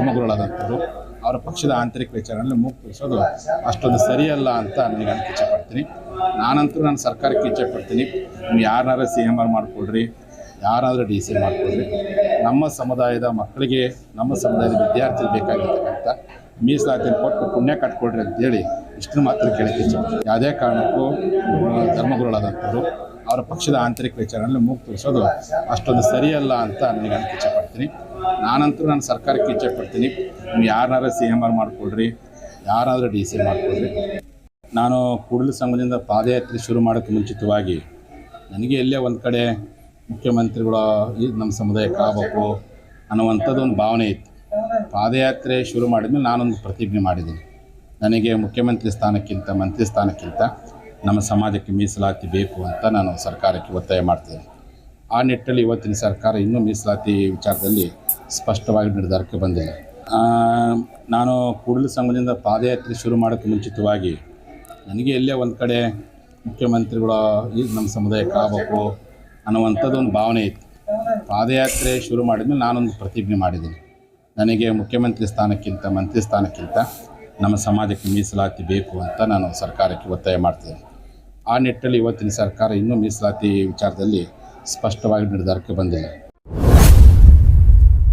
ಧರ್ಮಗುರುಗಳಾದಂಥವ್ರು, ಅವರ ಪಕ್ಷದ ಆಂತರಿಕ ವಿಚಾರಗಳಲ್ಲಿ ಮುಕ್ತಿಸೋದು ಅಷ್ಟೊಂದು ಸರಿಯಲ್ಲ ಅಂತ ನನಗೆ ಅನಿಕೆ ಪಡ್ತೀನಿ. ನಾನಂತೂ ನಾನು ಸರ್ಕಾರಕ್ಕೆ ಇಚ್ಛೆಪಡ್ತೀನಿ ನೀವು ಯಾರನ್ನಾರ ಸಿ ಎಂ ಆರ್ ಮಾಡಿಕೊಡ್ರಿ ಯಾರಾದರೂ ಡಿ ಸಿ ಮಾಡಿಕೊಡ್ರಿ ನಮ್ಮ ಸಮುದಾಯದ ಮಕ್ಕಳಿಗೆ, ನಮ್ಮ ಸಮುದಾಯದ ವಿದ್ಯಾರ್ಥಿಗಳು ಬೇಕಾಗಿರ್ತಕ್ಕಂಥ ಮೀಸಲಾತಿಯನ್ನು ಕೊಟ್ಟು ಪುಣ್ಯ ಕಟ್ಕೊಡ್ರಿ ಅಂತೇಳಿ ಇಷ್ಟು ಮಾತ್ರ ಕೇಳಕ್ಕೆ ಇಚ್ಛೆ ಯಾವುದೇ ಕಾರಣಕ್ಕೂ ಧರ್ಮಗುರುಗಳಾದಂಥವ್ರು, ಅವರ ಪಕ್ಷದ ಆಂತರಿಕ ವಿಚಾರಗಳಲ್ಲಿ ಮುಕ್ತಿಸೋದು ಅಷ್ಟೊಂದು ಸರಿಯಲ್ಲ ಅಂತ ನನಗೆ ಅನ್ಕೆ ಇಚ್ಛೆಪಡ್ತೀನಿ ನಾನಂತೂ ನಾನು ಸರ್ಕಾರಕ್ಕೆ ಇಚ್ಛೆಪಡ್ತೀನಿ ನೀವು ಯಾರನ್ನಾರ ಸಿ ಎಂ ಆರ್ ಮಾಡಿಕೊಡ್ರಿ ಯಾರಾದರೂ ಡಿ ಸಿ ಮಾಡಿಕೊಡ್ರಿ ನಾನು ಕೂಡಲ ಸಂಘದಿಂದ ಪಾದಯಾತ್ರೆ ಶುರು ಮಾಡೋಕ್ಕೆ ಮುಂಚಿತವಾಗಿ ನನಗೆ ಎಲ್ಲೇ ಒಂದು ಕಡೆ ಮುಖ್ಯಮಂತ್ರಿಗಳು ನಮ್ಮ ಸಮುದಾಯಕ್ಕೆ ಆಗಬೇಕು ಅನ್ನುವಂಥದ್ದು ಒಂದು ಭಾವನೆ ಇತ್ತು. ಪಾದಯಾತ್ರೆ ಶುರು ಮಾಡಿದ್ಮೇಲೆ ನಾನೊಂದು ಪ್ರತಿಜ್ಞೆ ಮಾಡಿದ್ದೀನಿ. ನನಗೆ ಮುಖ್ಯಮಂತ್ರಿ ಸ್ಥಾನಕ್ಕಿಂತ ಮಂತ್ರಿ ಸ್ಥಾನಕ್ಕಿಂತ ನಮ್ಮ ಸಮಾಜಕ್ಕೆ ಮೀಸಲಾತಿ ಬೇಕು ಅಂತ ನಾನು ಸರ್ಕಾರಕ್ಕೆ ಒತ್ತಾಯ ಮಾಡ್ತೀನಿ ಆ ನಿಟ್ಟಲ್ಲಿ ಇವತ್ತಿನ ಸರ್ಕಾರ ಇನ್ನೂ ಮೀಸಲಾತಿ ವಿಚಾರದಲ್ಲಿ ಸ್ಪಷ್ಟವಾಗಿ ನಿರ್ಧಾರಕ್ಕೆ ಬಂದಿದೆ ನಾನು ಕೂಡಲ ಸಂಘದಿಂದ ಪಾದಯಾತ್ರೆ ಶುರು ಮಾಡೋಕ್ಕೆ ಮುಂಚಿತವಾಗಿ ನನಗೆ ಎಲ್ಲೇ ಒಂದು ಕಡೆ ಮುಖ್ಯಮಂತ್ರಿಗಳು, ಈ ನಮ್ಮ ಸಮುದಾಯಕ್ಕೆ ಆಗಬೇಕು ಅನ್ನುವಂಥದ್ದು ಒಂದು ಭಾವನೆ ಇತ್ತು. ಪಾದಯಾತ್ರೆ ಶುರು ಮಾಡಿದ್ಮೇಲೆ ನಾನೊಂದು ಪ್ರತಿಜ್ಞೆ ಮಾಡಿದ್ದೀನಿ. ನನಗೆ ಮುಖ್ಯಮಂತ್ರಿ ಸ್ಥಾನಕ್ಕಿಂತ ಮಂತ್ರಿ ಸ್ಥಾನಕ್ಕಿಂತ ನಮ್ಮ ಸಮಾಜಕ್ಕೆ ಮೀಸಲಾತಿ ಬೇಕು ಅಂತ ನಾನು ಸರ್ಕಾರಕ್ಕೆ ಒತ್ತಾಯ ಮಾಡ್ತೀನಿ. ಆ ನಿಟ್ಟಲ್ಲಿ ಇವತ್ತಿನ ಸರ್ಕಾರ ಇನ್ನೂ ಮೀಸಲಾತಿ ವಿಚಾರದಲ್ಲಿ ಸ್ಪಷ್ಟವಾಗಿ ನಿರ್ಧಾರಕ್ಕೆ ಬಂದಿಲ್ಲ